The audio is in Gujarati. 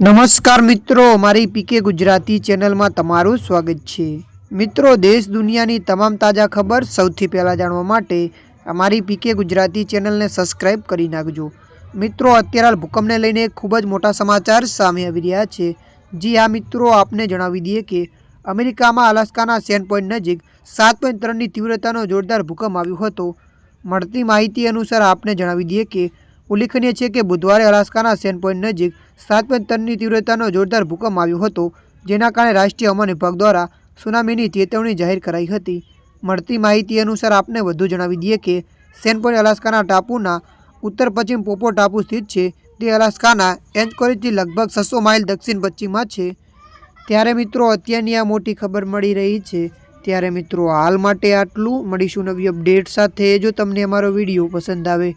નમસ્કાર મિત્રો, મારી પીકે ગુજરાતી ચેનલમાં તમારું સ્વાગત છે. મિત્રો, દેશ દુનિયાની તમામ તાજા ખબર સૌથી પહેલાં જાણવા માટે અમારી પીકે ગુજરાતી ચેનલને સબસ્ક્રાઈબ કરી નાખજો. મિત્રો, અત્યારે ભૂકંપને લઈને ખૂબ જ મોટા સમાચાર સામે આવી રહ્યા છે. જી હા, મિત્રો, આપને જણાવી દઈએ કે અમેરિકામાં અલાસ્કાના સેન પોઈન્ટ નજીક સાત પોઈન્ટ ત્રણની તીવ્રતાનો જોરદાર ભૂકંપ આવ્યો હતો. મળતી માહિતી અનુસાર આપને જણાવી દઈએ કે ઉલ્લેખનીય છે કે બુધવારે અલાસ્કાના સેન્ટ પોઈન્ટ નજીક સાત પોઈન્ટ ત્રણની તીવ્રતાનો જોરદાર ભૂકંપ આવ્યો હતો, જેના કારણે રાષ્ટ્રીય હવામાન વિભાગ દ્વારા સુનામીની ચેતવણી જાહેર કરાઈ હતી. મળતી માહિતી અનુસાર આપને વધુ જણાવી દઈએ કે સેન્ટ પોઈન્ટ અલાસ્કાના ટાપુના ઉત્તર પશ્ચિમ પોપો ટાપુ સ્થિત છે. તે અલાસ્કાના એન્ચકોરીથી લગભગ છસો માઇલ દક્ષિણ પશ્ચિમમાં છે. ત્યારે મિત્રો, અત્યારની આ મોટી ખબર મળી રહી છે. ત્યારે મિત્રો, હાલ માટે આટલું. મળીશું નવી અપડેટ સાથે. જો તમને અમારો વીડિયો પસંદ આવે